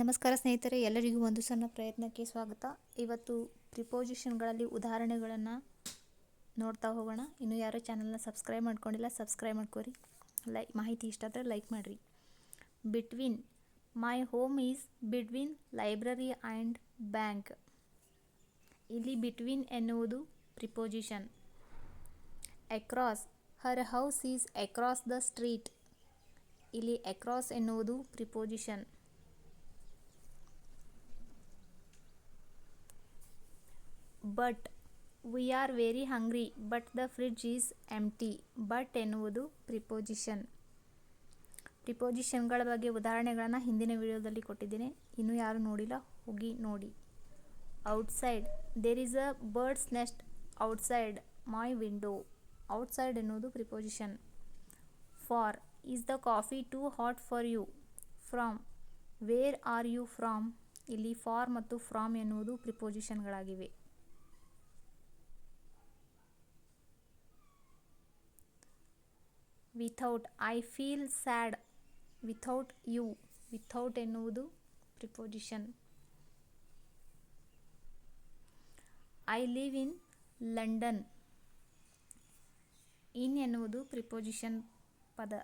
ನಮಸ್ಕಾರ ಸ್ನೇಹಿತರೆ, ಎಲ್ಲರಿಗೂ ಒಂದು ಸಣ್ಣ ಪ್ರಯತ್ನಕ್ಕೆ ಸ್ವಾಗತ. ಇವತ್ತು ಪ್ರಿಪೋಸಿಷನ್ಗಳಲ್ಲಿ ಉದಾಹರಣೆಗಳನ್ನು ನೋಡ್ತಾ ಹೋಗೋಣ. ಇನ್ನು ಯಾರು ಚಾನಲ್ನ ಸಬ್ಸ್ಕ್ರೈಬ್ ಮಾಡ್ಕೊಂಡಿಲ್ಲ, ಸಬ್ಸ್ಕ್ರೈಬ್ ಮಾಡ್ಕೋರಿ. ಲೈಕ್ ಮಾಹಿತಿ ಇಷ್ಟ ಆದರೆ ಲೈಕ್ ಮಾಡಿರಿ. Between, my home is between library and bank. ಇಲ್ಲಿ ಬಿಟ್ವೀನ್ ಎನ್ನುವುದು preposition. Across, her house is across the street. ಇಲ್ಲಿ ಅಕ್ರಾಸ್ ಎನ್ನುವುದು preposition. But we are very hungry but the fridge is empty but ಎನ್ನುವುದು preposition ಪ್ರಿಪೋಸಿಷನ್ಗಳ ಬಗ್ಗೆ ಉದಾಹರಣೆಗಳನ್ನು ಹಿಂದಿನ ವಿಡಿಯೋದಲ್ಲಿ ಕೊಟ್ಟಿದ್ದೇನೆ. ಇನ್ನೂ ಯಾರು ನೋಡಿಲ್ಲ, ಹೋಗಿ ನೋಡಿ. Outside there is a bird's nest outside my window outside ಎನ್ನುವುದು preposition for is the coffee too hot for you from where are you from ಇಲ್ಲಿ ಫಾರ್ ಮತ್ತು ಫ್ರಾಮ್ ಎನ್ನುವುದು ಪ್ರಿಪೋಸಿಷನ್ಗಳಾಗಿವೆ without I feel sad without you without ಎನ್ನುವುದು preposition I live in London in ಎನ್ನುವುದು preposition ಪದ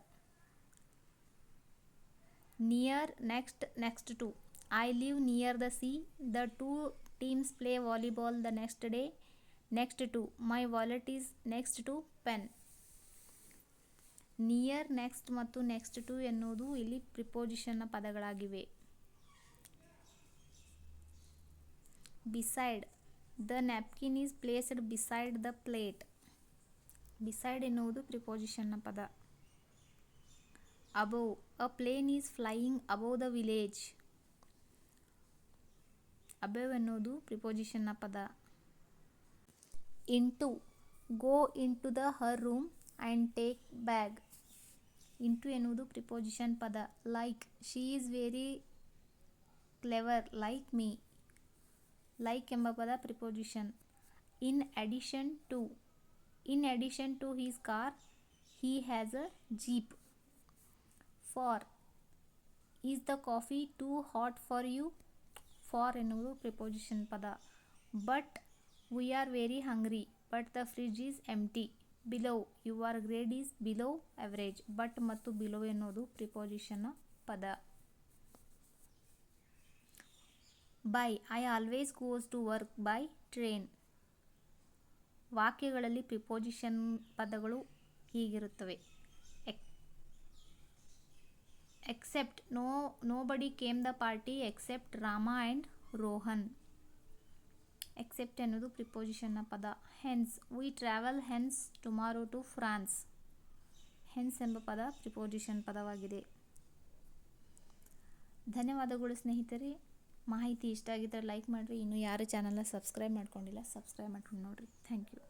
near next next to I live near the sea the two teams play volleyball the next day next to my wallet is next to pen near next ಮತ್ತು next to ಎನ್ನುವುದು ಇಲ್ಲಿ ಪ್ರಿಪೋಸಿಷನ್ನ ಪದಗಳಾಗಿವೆ. Beside the napkin is placed beside the plate beside ಎನ್ನುವುದು ಪ್ರಿಪೋಸಿಷನ್ನ ಪದ. Above a plane is flying above the village above ಎನ್ನುವುದು ಪ್ರಿಪೋಸಿಷನ್ನ ಪದ. Into go into the her room and take bag into ಎನ್ನುವುದು ಪ್ರಿಪೋಸಿಷನ್ ಪದ like she is very clever like me like ಎಂಬ ಪದ preposition in addition to in addition to his car he has a jeep for is the coffee too hot for you for ಎನ್ನುವುದು preposition ಪದ but we are very hungry but the fridge is empty below your grade is below average but ಮತ್ತು below ಎನ್ನುವುದು ಪ್ರಿಪೋಸಿಷನ್ನ ಪದ. By I always goes to work by train ವಾಕ್ಯಗಳಲ್ಲಿ preposition ಪದಗಳು ಹೀಗಿರುತ್ತವೆ. Except no nobody came the party except Rama and Rohan except ಎನ್ನುವುದು ಪ್ರಿಪೋಸಿಷನ್ನ ಪದ. Hence we travel hence tomorrow to France hence ಎಂಬ ಪದ ಪ್ರಿಪೋಸಿಷನ್ ಪದವಾಗಿದೆ. ಧನ್ಯವಾದಗಳು ಸ್ನೇಹಿತರೆ. ಮಾಹಿತಿ ಇಷ್ಟ ಆಗಿದ್ದರೆ ಲೈಕ್ ಮಾಡಿರಿ. ಇನ್ನು ಯಾರು ಚಾನಲ್ನ ಸಬ್ಸ್ಕ್ರೈಬ್ ಮಾಡ್ಕೊಂಡಿಲ್ಲ ಸಬ್ಸ್ಕ್ರೈಬ್ ಮಾಡ್ಕೊಂಡು ನೋಡಿರಿ. Thank you